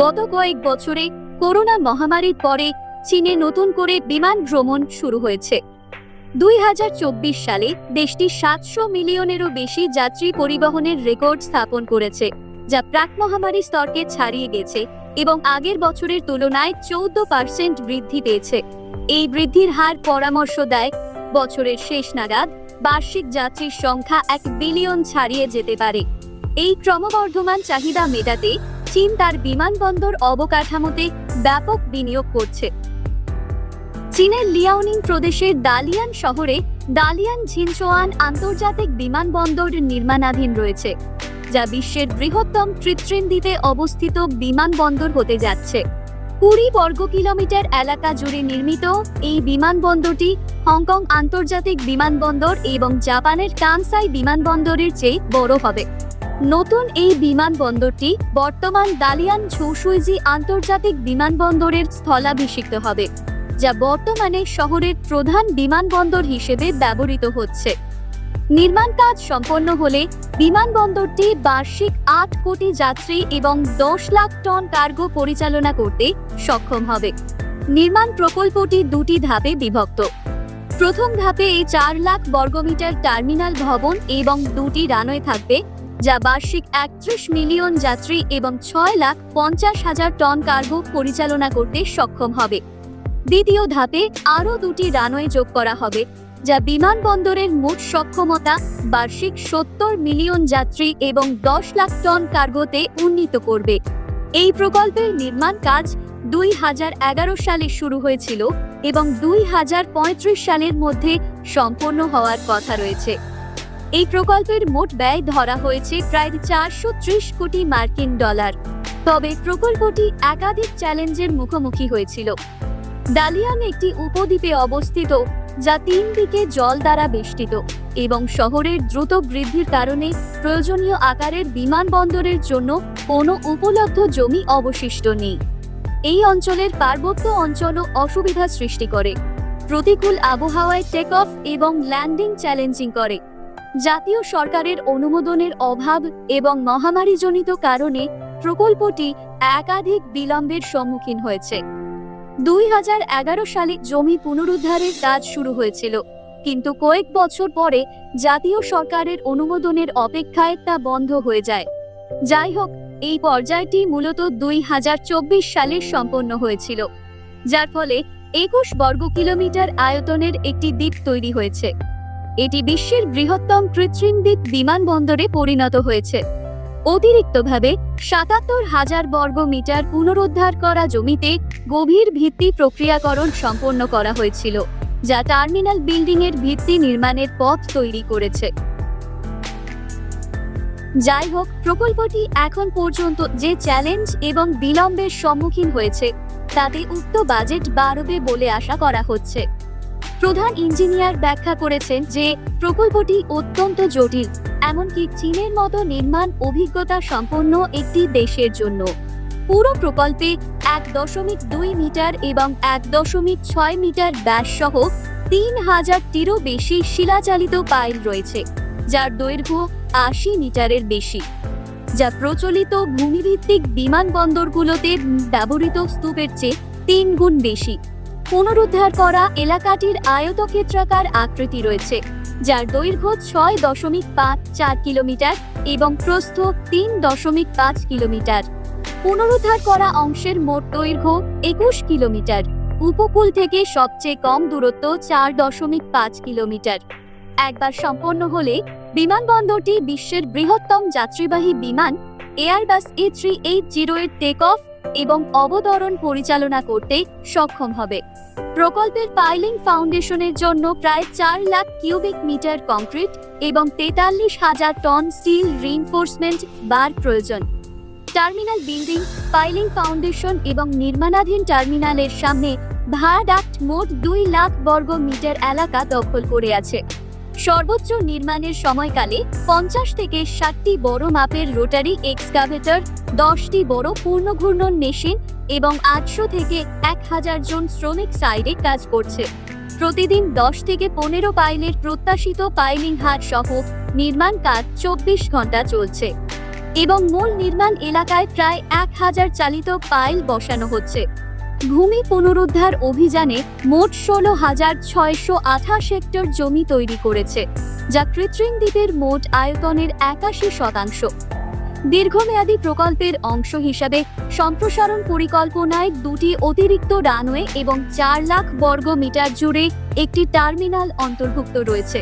গত কয়েক বছরে করোনা মহামারীর পরে চীনে নতুন করে বিমান ভ্রমণ শুরু হয়েছে। দুই হাজার চব্বিশ সালে দেশটি সাতশো মিলিয়নেরও বেশি যাত্রী পরিবহনের রেকর্ড স্থাপন করেছে, যা প্রাক মহামারী স্তরকে ছাড়িয়ে গেছে এবং আগের বছরের তুলনায় চৌদ্দ পার্সেন্ট বৃদ্ধি পেয়েছে। এই বৃদ্ধির হার পরামর্শ দেয়, বছরের শেষ নাগাদ বার্ষিক যাত্রীর সংখ্যা এক বিলিয়ন ছাড়িয়ে যেতে পারে। এই ক্রমবর্ধমান চাহিদা মেটাতে চীন তার বিমানবন্দর অবকাঠামোতে ব্যাপক বিনিয়োগ করছে। চীনের লিয়াওনিং প্রদেশের দালিয়ান শহরে দালিয়ান ঝিনচোয়ান আন্তর্জাতিক বিমানবন্দর নির্মাণাধীন রয়েছে, যা বিশ্বের বৃহত্তম কৃত্রিম দ্বীপে অবস্থিত বিমানবন্দর হতে যাচ্ছে। কুড়ি বর্গ কিলোমিটার এলাকা জুড়ে নির্মিত এই বিমানবন্দরটি হংকং আন্তর্জাতিক বিমানবন্দর এবং জাপানের কানসাই বিমানবন্দরের চেয়ে বড় হবে। নতুন এই বিমানবন্দরটি বর্তমান দালিয়ান ছৌসুইজি আন্তর্জাতিক বিমানবন্দরের স্থলাভিষিক্ত হবে, যা বর্তমানে শহরের প্রধান বিমানবন্দর হিসেবে ব্যবহৃত হচ্ছে। নির্মাণ কাজ সম্পন্ন হলে বিমানবন্দরটি বার্ষিক আট কোটি যাত্রী এবং দশ লাখ টন কার্গো পরিচালনা করতে সক্ষম হবে। নির্মাণ প্রকল্পটি দুটি ধাপে বিভক্ত। প্রথম ধাপে এই চার লাখ বর্গমিটার টার্মিনাল ভবন এবং দুটি রানওয়ে থাকবে যা বার্ষিক একত্রিশ মিলিয়ন যাত্রী এবং ছয় লাখ পঞ্চাশ হাজার টন কার্গো পরিচালনা করতে সক্ষম হবে। দ্বিতীয় ধাপে আরও দুটি রানওয়ে যোগ করা হবে, যা বিমানবন্দরের মোট সক্ষমতা বার্ষিক সত্তর মিলিয়ন যাত্রী এবং দশ লাখ টন কার্গোতে উন্নীত করবে। এই প্রকল্পের নির্মাণ কাজ দুই হাজার এগারো সালে শুরু হয়েছিল এবং দুই হাজার পঁয়ত্রিশ সালের মধ্যে সম্পন্ন হওয়ার কথা রয়েছে। এই প্রকল্পের মোট ব্যয় ধরা হয়েছে প্রায় চারশো ত্রিশ কোটি মার্কিন ডলার। তবে প্রকল্পটি একাধিক চ্যালেঞ্জের মুখোমুখি হয়েছিল। ডালিয়ান একটি উপদ্বীপে অবস্থিত, যা তিন দিকে জল দ্বারা বেষ্টিত এবং শহরের দ্রুত বৃদ্ধির কারণে প্রয়োজনীয় আকারের বিমানবন্দরের জন্য কোনো উপলব্ধ জমি অবশিষ্ট নেই। এই অঞ্চলের পার্বত্য অঞ্চলও অসুবিধা সৃষ্টি করে। প্রতিকূল আবহাওয়ায় টেক অফ এবং ল্যান্ডিং চ্যালেঞ্জিং করে। জাতীয় সরকারের অনুমোদনের অভাব এবং মহামারীজনিত কারণে প্রকল্পটি একাধিক বিলম্বের সম্মুখীন হয়েছে। দুই হাজার এগারো সালে জমি পুনরুদ্ধারের কাজ শুরু হয়েছিল, কিন্তু কয়েক বছর পরে জাতীয় সরকারের অনুমোদনের অপেক্ষায় তা বন্ধ হয়ে যায়। যাই হোক, এই পর্যায়টি মূলত দুই হাজার চব্বিশ সালে সম্পন্ন হয়েছিল, যার ফলে একুশ বর্গ কিলোমিটার আয়তনের একটি দ্বীপ তৈরি হয়েছে। এটি বিশ্বের বৃহত্তম কৃত্রিম দ্বীপ বিমানবন্দরে পরিণত হয়েছে। অতিরিক্তভাবে, সাতাত্তর হাজার বর্গ মিটার পুনরুদ্ধার করা জমিতে গভীর ভিত্তি প্রক্রিয়াকরণ সম্পন্ন করা হয়েছিল, যা টার্মিনাল বিল্ডিং এর ভিত্তি নির্মাণের পথ তৈরি করেছে। যাই হোক, প্রকল্পটি এখন পর্যন্ত যে চ্যালেঞ্জ এবং বিলম্বের সম্মুখীন হয়েছে, তাতে উক্ত বাজেট বাড়বে বলে আশা করা হচ্ছে। প্রধান ইঞ্জিনিয়ার ব্যাখ্যা করেছেন যে, প্রকল্পটি অত্যন্ত জটিল, এমনকি চীনের মতো নির্মাণ অভিজ্ঞতা সম্পন্ন একটি দেশের জন্য। পুরো প্রকল্পে এক দশমিক দুই মিটার এবং এক দশমিক ছয় মিটার ব্যাস সহ তিন হাজারটিরও বেশি শিলাচালিত পাইল রয়েছে, যার দৈর্ঘ্য আশি মিটারের বেশি, যা প্রচলিত ভূমিভিত্তিক বিমানবন্দরগুলোতে ব্যবহৃত স্তূপের চেয়ে তিন গুণ বেশি। পুনরুদ্ধার করা এলাকাটির আয়তক্ষেত্রাকার আকৃতি রয়েছে, যার দৈর্ঘ্য ছয় দশমিক পাঁচ চার কিলোমিটার এবং প্রস্থ তিন দশমিক পাঁচ কিলোমিটার। পুনরুদ্ধার করা অংশের মোট দৈর্ঘ্য একুশ কিলোমিটার, উপকূল থেকে সবচেয়ে কম দূরত্ব চার দশমিক পাঁচ কিলোমিটার। একবার সম্পন্ন হলে বিমানবন্দরটি বিশ্বের বৃহত্তম যাত্রীবাহী বিমান Airbus A three eight zero এর টেক অফ এবং অবতরণ পরিচালনা করতে সক্ষম হবে। প্রকল্পের পাইলিং ফাউন্ডেশনের জন্য প্রায় চার লাখ কিউবিক মিটার কংক্রিট এবং তেতাল্লিশ হাজার টন স্টিল রিইনফোর্সমেন্ট বার প্রয়োজন। টার্মিনাল বিল্ডিং, পাইলিং ফাউন্ডেশন এবং নির্মাণাধীন টার্মিনালের সামনে ভায়াডাক্ট মোট দুই লাখ বর্গ মিটার এলাকা দখল করে আছে। সর্বোচ্চ নির্মাণের সময়কালে পঞ্চাশ থেকে ষাটটি বড় মাপের রোটারি এক্সকাভেটর, দশটি বড় পূর্ণঘূর্ণন মেশিন এবং আটশো থেকে এক হাজার জন শ্রমিক সাইডে কাজ করছে। প্রতিদিন দশ থেকে পনেরো পাইলের প্রত্যাশিত পাইলিং হার সহ নির্মাণ কাজ চব্বিশ ঘণ্টা চলছে এবং মূল নির্মাণ এলাকায় প্রায় এক হাজার চালিত পাইল বসানো হচ্ছে। ভূমি পুনরুদ্ধার অভিযানে মোট ষোলো হাজার ছয়শো আঠাশ হেক্টর জমি তৈরি করেছে, যা কৃত্রিম দ্বীপের মোট আয়তনের একাশি শতাংশ। দীর্ঘমেয়াদী প্রকল্পের অংশ হিসাবে সম্প্রসারণ পরিকল্পনায় দুটি অতিরিক্ত রানওয়ে এবং চার লাখ বর্গ মিটার জুড়ে একটি টার্মিনাল অন্তর্ভুক্ত রয়েছে।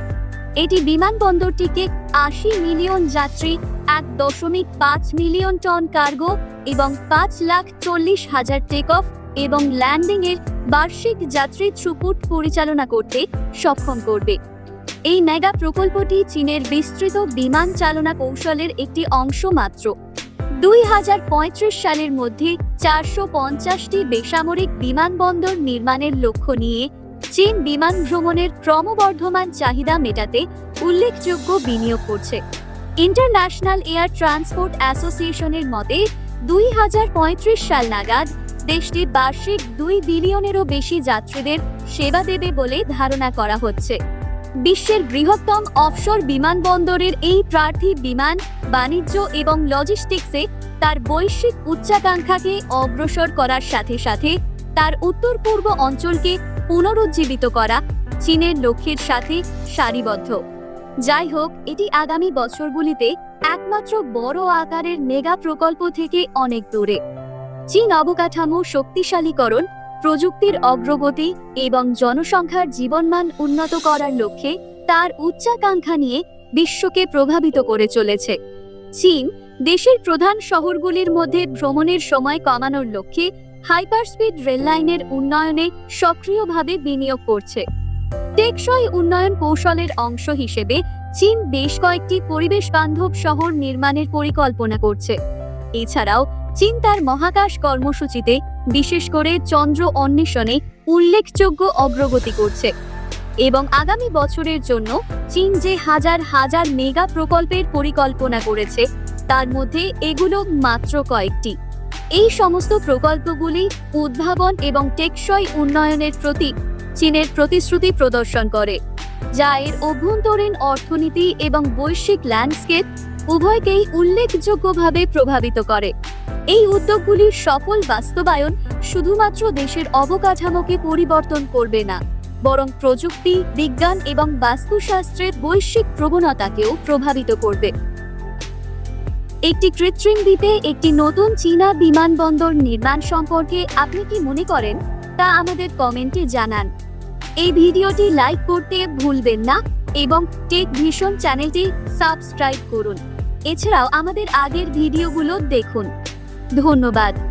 এটি বিমানবন্দরটিকে আশি মিলিয়ন যাত্রী, এক দশমিক পাঁচ মিলিয়ন টন কার্গো এবং পাঁচ লাখ চল্লিশ হাজার টেক অফ এবং ল্যান্ডিং এর বার্ষিক যাত্রী থ্রুপুট পরিচালনা করতে সক্ষম করবে। এই মেগা প্রকল্পটি চীনের বিস্তৃত বিমান চালনা কৌশলের একটি অংশ মাত্র। দুই হাজার পঁয়ত্রিশ সালের মধ্যে চারশো পঞ্চাশটি বেসামরিক বিমানবন্দর নির্মাণের লক্ষ্য নিয়ে চীন বিমান ভ্রমণের ক্রমবর্ধমান চাহিদা মেটাতে উল্লেখযোগ্য বিনিয়োগ করছে। ইন্টারন্যাশনাল এয়ার ট্রান্সপোর্ট অ্যাসোসিয়েশনের মতে, দুই হাজার পঁয়ত্রিশ সাল নাগাদ দেশটি বার্ষিক দুই বিলিয়নেরও বেশি যাত্রীদের সেবা দেবে বলে ধারণা করা হচ্ছে। বিশ্বের বৃহত্তম অফশোর বিমানবন্দরের এই প্রার্থী বিমান, বাণিজ্য এবং লজিস্টিক্সে তার বৈশ্বিক উচ্চাকাঙ্ক্ষাকে অগ্রসর করার সাথে সাথে তার উত্তর পূর্ব অঞ্চলকে পুনরুজ্জীবিত করা চীনের লক্ষ্যের সাথে সারিবদ্ধ। যাই হোক, এটি আগামী বছরগুলিতে একমাত্র বড় আকারের মেগা প্রকল্প থেকে অনেক দূরে। চীন অবকাঠামো শক্তিশালীকরণ, প্রযুক্তির অগ্রগতি এবং জনসংখ্যার জীবনমান উন্নত করার লক্ষ্যে তার উচ্চাকাঙ্ক্ষা নিয়ে বিশ্বকে প্রভাবিত করে চলেছে। চীন দেশের প্রধান শহরগুলির মধ্যে ভ্রমণের সময় কমানোর লক্ষ্যে হাইপারস্পিড রেললাইনের উন্নয়নে সক্রিয়ভাবে বিনিয়োগ করছে। টেকসই উন্নয়ন কৌশলের অংশ হিসেবে চীন বেশ কয়েকটি পরিবেশ বান্ধব শহর নির্মাণের পরিকল্পনা করছে। এছাড়াও চীন তার মহাকাশ কর্মসূচিতে, বিশেষ করে চন্দ্র অন্বেষণে উল্লেখযোগ্য অগ্রগতি করছে। এবং আগামী বছরের জন্য চীন যে হাজার হাজার মেগা প্রকল্পের পরিকল্পনা করেছে, তার মধ্যে এগুলো মাত্র কয়েকটি। এই সমস্ত প্রকল্পগুলি উদ্ভাবন এবং টেকসই উন্নয়নের প্রতি চীনের প্রতিশ্রুতি প্রদর্শন করে, যা এর অভ্যন্তরীণ অর্থনীতি এবং বৈশ্বিক ল্যান্ডস্কেপ উভয়কেই উল্লেখযোগ্যভাবে প্রভাবিত করে। এই উদ্যোগগুলির সফল বাস্তবায়ন শুধুমাত্র দেশের অবকাঠামোকে পরিবর্তন করবে না, বরং প্রযুক্তি, বিজ্ঞান এবং বাস্তুশাস্ত্রের বৈশ্বিক প্রবণতাকেও প্রভাবিত করবে। একটি কৃত্রিম দ্বীপে একটি নতুন চীনা বিমানবন্দর নির্মাণ সম্পর্কে আপনি কি মনে করেন, তা আমাদের কমেন্টে জানান। এই ভিডিওটি লাইক করতে ভুলবেন না এবং টেক ভিশন চ্যানেলটি সাবস্ক্রাইব করুন। এছাড়াও আমাদের আগের ভিডিওগুলো দেখুন। ধন্যবাদ।